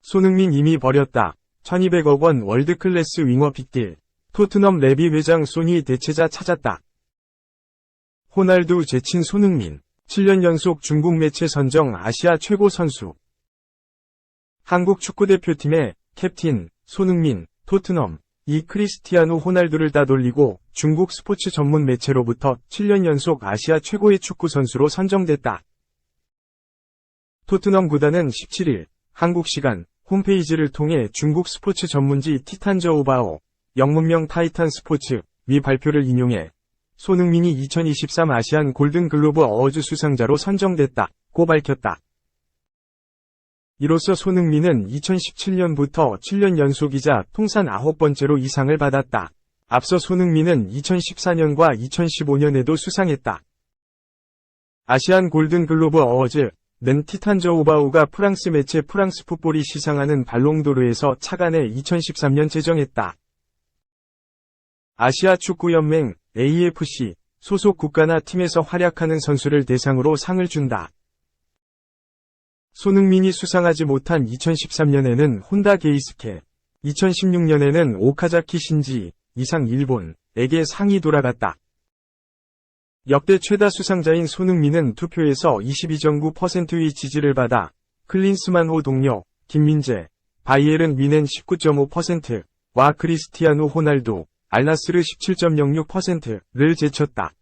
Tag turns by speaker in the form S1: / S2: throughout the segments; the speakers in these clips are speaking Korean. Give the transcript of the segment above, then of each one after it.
S1: 손흥민 이미 버렸다. 1200억 원 월드클래스 윙어 빅딜. 토트넘 레비 회장 손이 대체자 찾았다. 호날두 제친 손흥민. 7년 연속 중국 매체 선정 아시아 최고 선수. 한국 축구대표팀의 캡틴 손흥민, 토트넘, 이 크리스티아누 호날두를 따돌리고 중국 스포츠 전문 매체로부터 7년 연속 아시아 최고의 축구 선수로 선정됐다. 토트넘 구단은 17일 한국 시간 홈페이지를 통해 중국 스포츠 전문지 티탄저우바오 영문명 타이탄 스포츠 위 발표를 인용해 손흥민이 2023 아시안 골든 글로브 어워즈 수상자로 선정됐다고 밝혔다. 이로써 손흥민은 2017년부터 7년 연속이자 통산 9번째로 이 상을 받았다. 앞서 손흥민은 2014년과 2015년에도 수상했다. 아시안 골든 글로브 어워즈 는 티탄저 오바우가 프랑스 매체 프랑스 풋볼이 시상하는 발롱도르에서 차관해 2013년 제정했다. 아시아 축구연맹 AFC 소속 국가나 팀에서 활약하는 선수를 대상으로 상을 준다. 손흥민이 수상하지 못한 2013년에는 혼다 게이스케, 2016년에는 오카자키 신지, 이상 일본에게 상이 돌아갔다. 역대 최다 수상자인 손흥민은 투표에서 22.9%의 지지를 받아 클린스만 호 동료, 김민재, 바이에른 위넨 19.5%와 크리스티아누 호날두, 알나스르 17.06%를 제쳤다.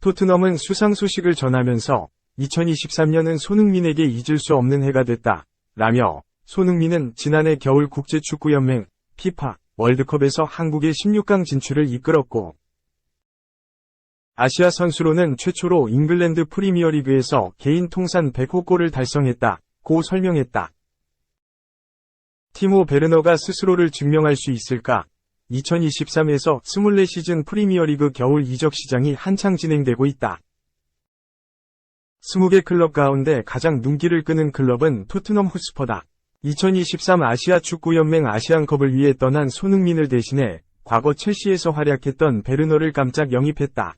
S1: 토트넘은 수상 소식을 전하면서 2023년은 손흥민에게 잊을 수 없는 해가 됐다. 라며 손흥민은 지난해 겨울 국제축구연맹 피파 월드컵에서 한국의 16강 진출을 이끌었고 아시아 선수로는 최초로 잉글랜드 프리미어리그에서 개인 통산 100호 골을 달성했다. 고 설명했다. 티모 베르너가 스스로를 증명할 수 있을까? 2023에서 24시즌 프리미어리그 겨울 이적 시장이 한창 진행되고 있다. 20개 클럽 가운데 가장 눈길을 끄는 클럽은 토트넘 후스퍼다. 2023 아시아 축구연맹 아시안컵을 위해 떠난 손흥민을 대신해 과거 첼시에서 활약했던 베르너를 깜짝 영입했다.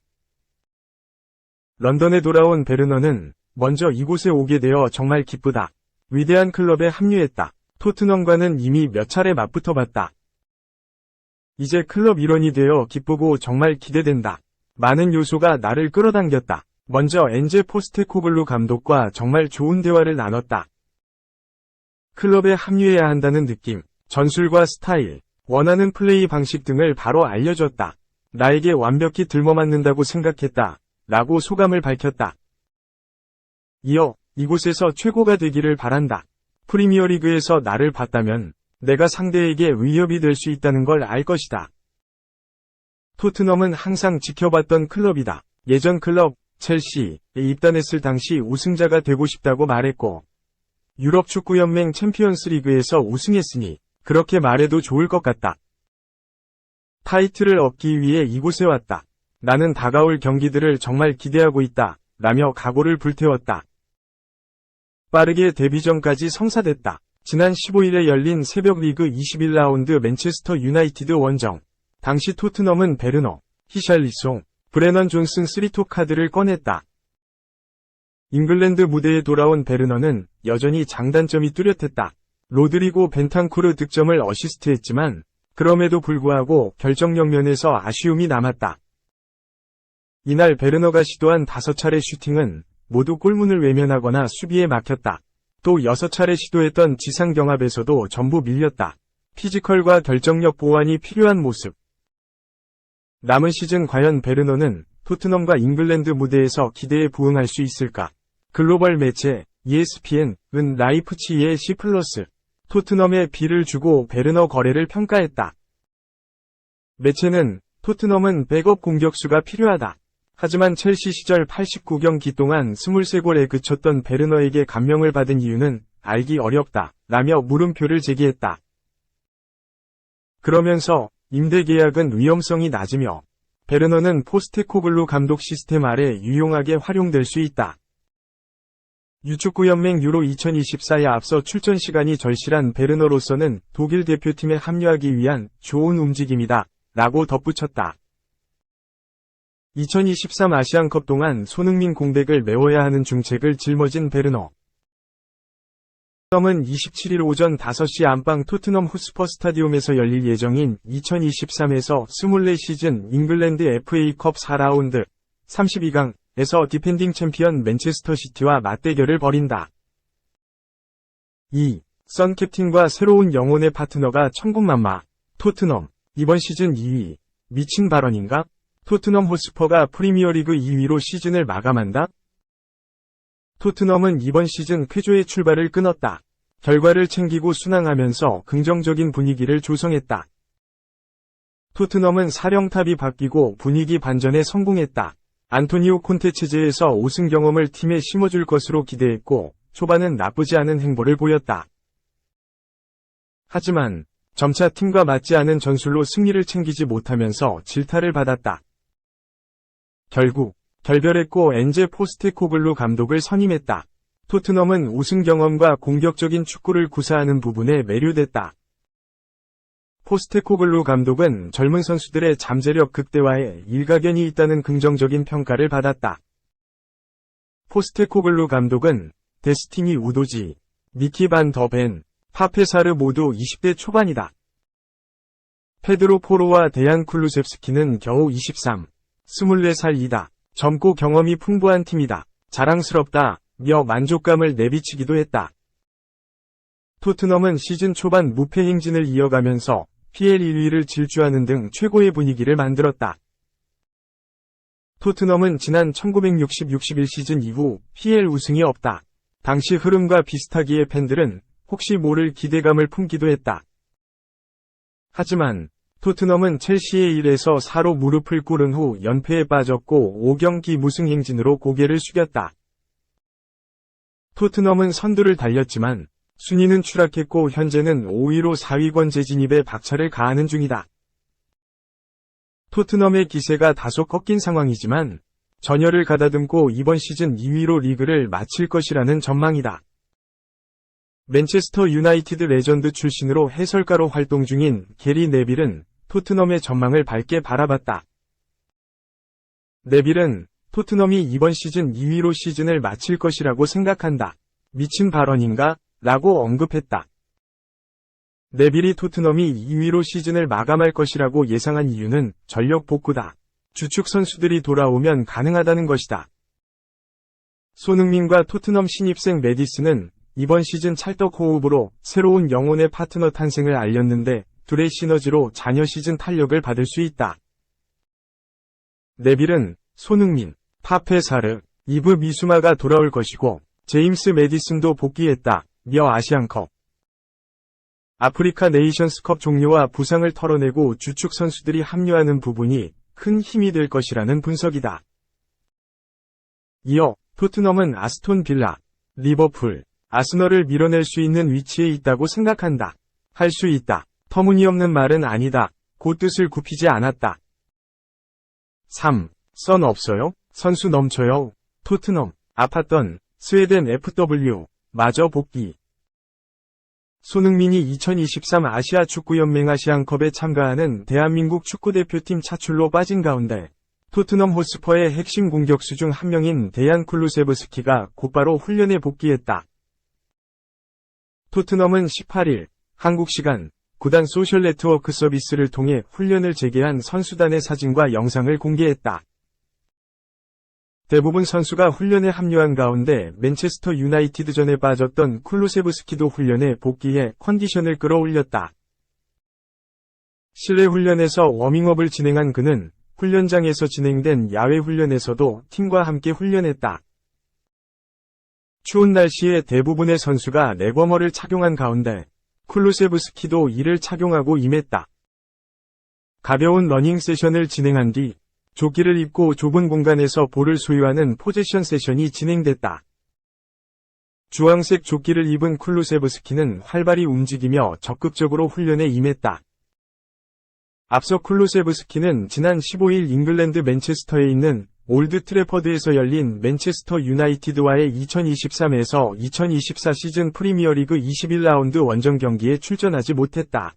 S1: 런던에 돌아온 베르너는 먼저 이곳에 오게 되어 정말 기쁘다. 위대한 클럽에 합류했다. 토트넘과는 이미 몇 차례 맞붙어 봤다. 이제 클럽 일원이 되어 기쁘고 정말 기대된다. 많은 요소가 나를 끌어당겼다. 먼저 엔제 포스테코글루 감독과 정말 좋은 대화를 나눴다. 클럽에 합류해야 한다는 느낌, 전술과 스타일, 원하는 플레이 방식 등을 바로 알려줬다. 나에게 완벽히 들머맞는다고 생각했다. 라고 소감을 밝혔다. 이어 이곳에서 최고가 되기를 바란다. 프리미어리그에서 나를 봤다면 내가 상대에게 위협이 될 수 있다는 걸 알 것이다. 토트넘은 항상 지켜봤던 클럽이다. 예전 클럽 첼시에 입단했을 당시 우승자가 되고 싶다고 말했고 유럽 축구연맹 챔피언스 리그에서 우승했으니 그렇게 말해도 좋을 것 같다. 타이틀을 얻기 위해 이곳에 왔다. 나는 다가올 경기들을 정말 기대하고 있다. 라며 각오를 불태웠다. 빠르게 데뷔전까지 성사됐다. 지난 15일에 열린 새벽 리그 21라운드 맨체스터 유나이티드 원정. 당시 토트넘은 베르너, 히샬리송, 브레넌 존슨 쓰리토 카드를 꺼냈다. 잉글랜드 무대에 돌아온 베르너는 여전히 장단점이 뚜렷했다. 로드리고 벤탄쿠르 득점을 어시스트했지만 그럼에도 불구하고 결정력 면에서 아쉬움이 남았다. 이날 베르너가 시도한 5차례 슈팅은 모두 골문을 외면하거나 수비에 막혔다. 또 6차례 시도했던 지상 경합에서도 전부 밀렸다. 피지컬과 결정력 보완이 필요한 모습. 남은 시즌 과연 베르너는 토트넘과 잉글랜드 무대에서 기대에 부응할 수 있을까? 글로벌 매체 ESPN은 라이프치히의 C+, 토트넘에 B를 주고 베르너 거래를 평가했다. 매체는 토트넘은 백업 공격수가 필요하다. 하지만 첼시 시절 89경기 동안 23골에 그쳤던 베르너에게 감명을 받은 이유는 알기 어렵다. 라며 물음표를 제기했다. 그러면서 임대 계약은 위험성이 낮으며 베르너는 포스테코글루 감독 시스템 아래 유용하게 활용될 수 있다. 유축구연맹 유로 2024에 앞서 출전 시간이 절실한 베르너로서는 독일 대표팀에 합류하기 위한 좋은 움직임이다. 라고 덧붙였다. 2023 아시안컵 동안 손흥민 공백을 메워야 하는 중책을 짊어진 베르너. 토트넘은 27일 오전 5시 안방 토트넘 후스퍼 스타디움에서 열릴 예정인 2023에서 24시즌 잉글랜드 FA컵 4라운드 32강에서 디펜딩 챔피언 맨체스터 시티와 맞대결을 벌인다. 2. 선 캡틴과 새로운 영혼의 파트너가 천군만마. 토트넘. 이번 시즌 2위. 미친 발언인가? 토트넘 호스퍼가 프리미어리그 2위로 시즌을 마감한다? 토트넘은 이번 시즌 쾌조의 출발을 끊었다. 결과를 챙기고 순항하면서 긍정적인 분위기를 조성했다. 토트넘은 사령탑이 바뀌고 분위기 반전에 성공했다. 안토니오 콘테 체제에서 우승 경험을 팀에 심어줄 것으로 기대했고, 초반은 나쁘지 않은 행보를 보였다. 하지만, 점차 팀과 맞지 않은 전술로 승리를 챙기지 못하면서 질타를 받았다. 결국 결별했고 엔제 포스테코글루 감독을 선임했다. 토트넘은 우승 경험과 공격적인 축구를 구사하는 부분에 매료됐다. 포스테코글루 감독은 젊은 선수들의 잠재력 극대화에 일가견이 있다는 긍정적인 평가를 받았다. 포스테코글루 감독은 데스티니 우도지, 미키 반 더벤, 파페사르 모두 20대 초반이다. 페드로 포로와 데얀 쿨루셉스키는 겨우 23, 24살이다. 젊고 경험이 풍부한 팀이다. 자랑스럽다. 며 만족감을 내비치기도 했다. 토트넘은 시즌 초반 무패 행진을 이어가면서 PL 1위를 질주하는 등 최고의 분위기를 만들었다. 토트넘은 지난 1960-61 시즌 이후 PL 우승이 없다. 당시 흐름과 비슷하기에 팬들은 혹시 모를 기대감을 품기도 했다. 하지만 토트넘은 첼시의 1에서 4로 무릎을 꿇은 후 연패에 빠졌고 5경기 무승 행진으로 고개를 숙였다. 토트넘은 선두를 달렸지만 순위는 추락했고 현재는 5위로 4위권 재진입에 박차를 가하는 중이다. 토트넘의 기세가 다소 꺾인 상황이지만 전열을 가다듬고 이번 시즌 2위로 리그를 마칠 것이라는 전망이다. 맨체스터 유나이티드 레전드 출신으로 해설가로 활동 중인 게리 네빌은 토트넘의 전망을 밝게 바라봤다. 네빌은 토트넘이 이번 시즌 2위로 시즌을 마칠 것이라고 생각한다. 미친 발언인가? 라고 언급했다. 네빌이 토트넘이 2위로 시즌을 마감할 것이라고 예상한 이유는 전력 복구다. 주축 선수들이 돌아오면 가능하다는 것이다. 손흥민과 토트넘 신입생 메디스는 이번 시즌 찰떡 호흡으로 새로운 영혼의 파트너 탄생을 알렸는데 둘의 시너지로 자녀 시즌 탄력을 받을 수 있다. 네빌은 손흥민, 파페사르, 이브 미수마가 돌아올 것이고 제임스 메디슨도 복귀했다. 며 아시안컵. 아프리카 네이션스컵 종료와 부상을 털어내고 주축 선수들이 합류하는 부분이 큰 힘이 될 것이라는 분석이다. 이어 토트넘은 아스톤 빌라, 리버풀, 아스널을 밀어낼 수 있는 위치에 있다고 생각한다. 할 수 있다. 터무니없는 말은 아니다. 곧 뜻을 굽히지 않았다. 3. 선 없어요? 선수 넘쳐요. 토트넘. 아팠던 스웨덴 FW. 마저 복귀. 손흥민이 2023 아시아 축구연맹 아시안컵에 참가하는 대한민국 축구대표팀 차출로 빠진 가운데 토트넘 호스퍼의 핵심 공격수 중 한 명인 데얀 쿨루세브스키가 곧바로 훈련에 복귀했다. 토트넘은 18일 한국 시간 구단 소셜 네트워크 서비스를 통해 훈련을 재개한 선수단의 사진과 영상을 공개했다. 대부분 선수가 훈련에 합류한 가운데 맨체스터 유나이티드전에 빠졌던 쿨루세브스키도 훈련에 복귀해 컨디션을 끌어올렸다. 실내 훈련에서 워밍업을 진행한 그는 훈련장에서 진행된 야외 훈련에서도 팀과 함께 훈련했다. 추운 날씨에 대부분의 선수가 레거머를 착용한 가운데 쿨루세브스키도 이를 착용하고 임했다. 가벼운 러닝 세션을 진행한 뒤 조끼를 입고 좁은 공간에서 볼을 소유하는 포제션 세션이 진행됐다. 주황색 조끼를 입은 쿨루세브스키는 활발히 움직이며 적극적으로 훈련에 임했다. 앞서 쿨루세브스키는 지난 15일 잉글랜드 맨체스터에 있는 올드 트래퍼드에서 열린 맨체스터 유나이티드와의 2023에서 2024 시즌 프리미어리그 21라운드 원정 경기에 출전하지 못했다.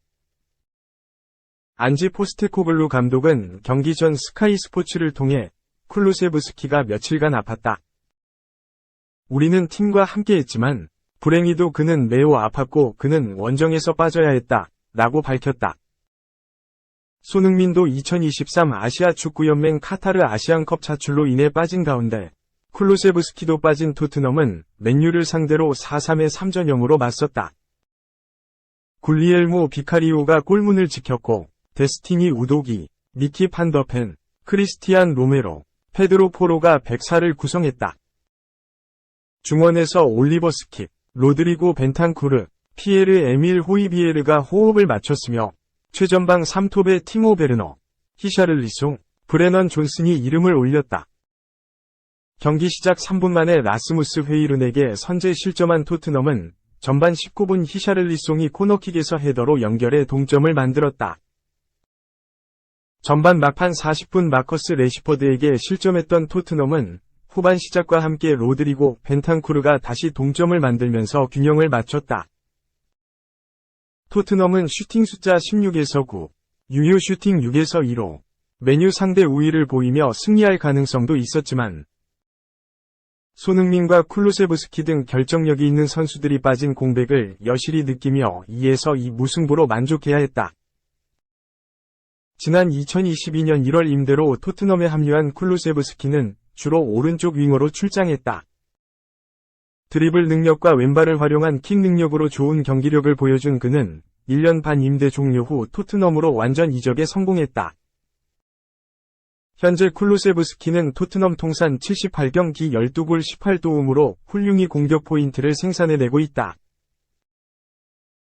S1: 안지 포스테코글루 감독은 경기 전 스카이 스포츠를 통해 쿨루세브스키가 며칠간 아팠다. 우리는 팀과 함께했지만 불행히도 그는 매우 아팠고 그는 원정에서 빠져야 했다. 라고 밝혔다. 손흥민도 2023 아시아 축구연맹 카타르 아시안컵 차출로 인해 빠진 가운데 쿨루세브스키도 빠진 토트넘은 맨유를 상대로 4-3의 3전형으로 맞섰다. 굴리엘모 비카리오가 골문을 지켰고 데스티니 우도기, 니키 판더펜, 크리스티안 로메로, 페드로 포로가 백사를 구성했다. 중원에서 올리버 스킵, 로드리고 벤탄쿠르, 피에르 에밀 호이비에르가 호흡을 맞췄으며 최전방 3톱의 티모 베르너, 히샤를리송, 브레넌 존슨이 이름을 올렸다. 경기 시작 3분 만에 라스무스 회이룬에게 선제 실점한 토트넘은 전반 19분 히샤를리송이 코너킥에서 헤더로 연결해 동점을 만들었다. 전반 막판 40분 마커스 레시퍼드에게 실점했던 토트넘은 후반 시작과 함께 로드리고 벤탄쿠르가 다시 동점을 만들면서 균형을 맞췄다. 토트넘은 슈팅 숫자 16에서 9, 유효 슈팅 6에서 2로 메뉴 상대 우위를 보이며 승리할 가능성도 있었지만 손흥민과 쿨루세브스키 등 결정력이 있는 선수들이 빠진 공백을 여실히 느끼며 2에서 2 무승부로 만족해야 했다. 지난 2022년 1월 임대로 토트넘에 합류한 쿨루세브스키는 주로 오른쪽 윙어로 출장했다. 드리블 능력과 왼발을 활용한 킥 능력으로 좋은 경기력을 보여준 그는 1년 반 임대 종료 후 토트넘으로 완전 이적에 성공했다. 현재 쿨루세브스키는 토트넘 통산 78경기 12골 18도움으로 훌륭히 공격 포인트를 생산해내고 있다.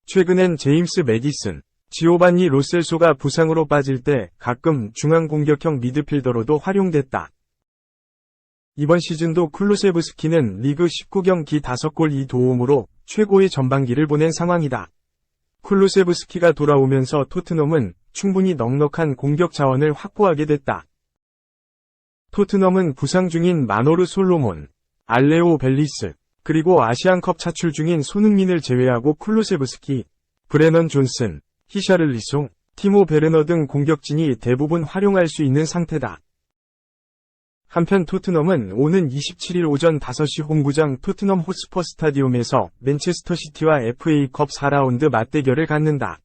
S1: 최근엔 제임스 메디슨, 지오반니 로셀소가 부상으로 빠질 때 가끔 중앙 공격형 미드필더로도 활용됐다. 이번 시즌도 쿨루세브스키는 리그 19경기 5골 2도움으로 최고의 전반기를 보낸 상황이다. 쿨루세브스키가 돌아오면서 토트넘은 충분히 넉넉한 공격 자원을 확보하게 됐다. 토트넘은 부상 중인 마노르 솔로몬, 알레오 벨리스, 그리고 아시안컵 차출 중인 손흥민을 제외하고 쿨루세브스키, 브레넌 존슨, 히샤를리송, 티모 베르너 등 공격진이 대부분 활용할 수 있는 상태다. 한편 토트넘은 오는 27일 오전 5시 홈구장 토트넘 호스퍼 스타디움에서 맨체스터 시티와 FA컵 4라운드 맞대결을 갖는다.